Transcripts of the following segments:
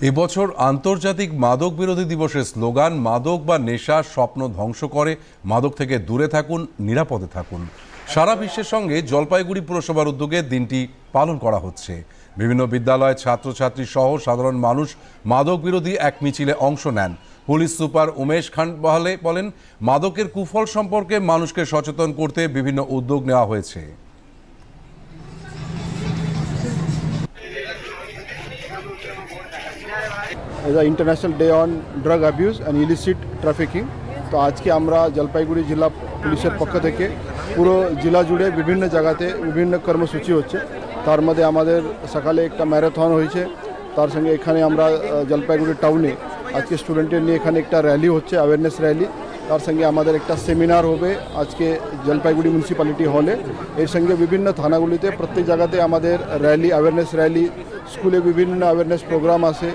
এবছর আন্তর্জাতিক মাদক বিরোধী দিবসের স্লোগান, মাদক বা নেশা স্বপ্ন ধ্বংস করে, মাদক থেকে দূরে থাকুন, নিরাপদে থাকুন। সারা বিশ্বের সঙ্গে জলপাইগুড়ি পুরসভার উদ্যোগে দিনটি পালন করা হচ্ছে। বিভিন্ন বিদ্যালয়ের ছাত্রছাত্রী সহ সাধারণ মানুষ মাদক বিরোধী এক মিছিলে অংশ নেন। পুলিশ সুপার উমেশ খান বহালে বলেন, মাদকের কুফল সম্পর্কে মানুষকে সচেতন করতে বিভিন্ন উদ্যোগ নেওয়া হয়েছে। The international day on drug abuse and illicit trafficking তো আজকে আমরা জলপাইগুড়ি জেলা পুলিশের পক্ষ থেকে পুরো জেলা জুড়ে বিভিন্ন জায়গাতে বিভিন্ন কর্মসূচি হচ্ছে। তার মধ্যে আমাদের সকালে একটা ম্যারাথন হয়েছে। তার সঙ্গে এখানে আমরা জলপাইগুড়ি টাউনে আজকে স্টুডেন্টের নিয়ে এখানে একটা র্যালি হচ্ছে অ্যাওয়ারনেস র্যালি। তার সঙ্গে আমাদের একটা সেমিনার হবে আজকে জলপাইগুড়ি মিউনিসিপ্যালিটি হলে এর সঙ্গে বিভিন্ন থানাগুলিতে প্রত্যেক জায়গাতে আমাদের র্যালি অ্যাওয়ারনেস র্যালি স্কুলে বিভিন্ন অ্যাওয়ারনেস প্রোগ্রাম আছে।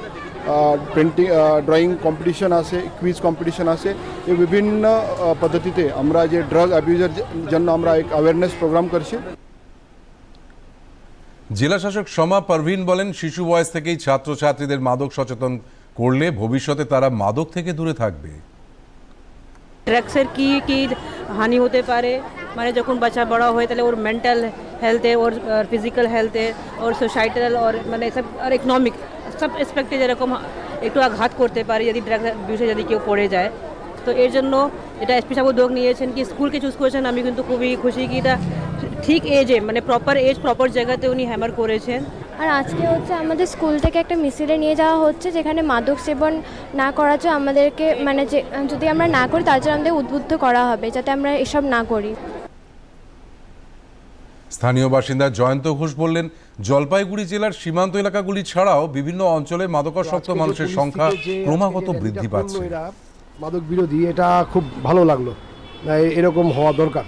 পেন্টিং ড্রয়িং কম্পিটিশন আছে কুইজ কম্পিটিশন আছে। এই বিভিন্ন পদ্ধতিতে আমরা যে ড্রাগ অ্যাবিউজের জন্য আমরা এক অ্যাওয়ারনেস প্রোগ্রাম করছি। জেলা শাসক সমা পারভিন বলেন শিশু বয়স থেকেই ছাত্রছাত্রীদের মাদক সচেতন করলে ভবিষ্যতে তারা মাদক থেকে দূরে থাকবে। ড্রাগসের কি কি হানি হতে পারে? মানে যখন বাচ্চা বড় হয় তাহলে ওর মেন্টাল হেলথে ওর ফিজিক্যাল হেলথে ওর সোসাইটাল ওর মানে সব আর ইকোনমিক সব এসপেক্টে যেরকম একটু আঘাত করতে পারে, যদি ড্রাগ বিষয়ে যদি কেউ পড়ে যায়। তো এর জন্য এটা এসপি সাহেব উদ্যোগ নিয়েছেন কি স্কুলকে চুজ করেছেন, আমি কিন্তু খুবই খুশি কি এটা ঠিক এজে মানে প্রপার এজ প্রপার জায়গাতে উনি হ্যামার করেছেন। আর আজকে হচ্ছে আমাদের স্কুল থেকে একটা মিছিলে নিয়ে যাওয়া হচ্ছে, যেখানে মাদক সেবন না করার আমাদেরকে মানে যে, যদি আমরা না করি তার জন্য আমাদের উদ্বুদ্ধ করা হবে, যাতে আমরা এসব না করি। স্থানীয় বাসিন্দা জয়ন্ত ঘোষ বললেন জলপাইগুড়ি জেলার সীমান্ত এলাকাগুলি ছাড়াও বিভিন্ন অঞ্চলে মাদকাসক্ত মানুষের সংখ্যা ক্রমাগত বৃদ্ধি পাচ্ছে। মাদক বিরোধী এটা খুব ভালো লাগল। এরকম হওয়া দরকার।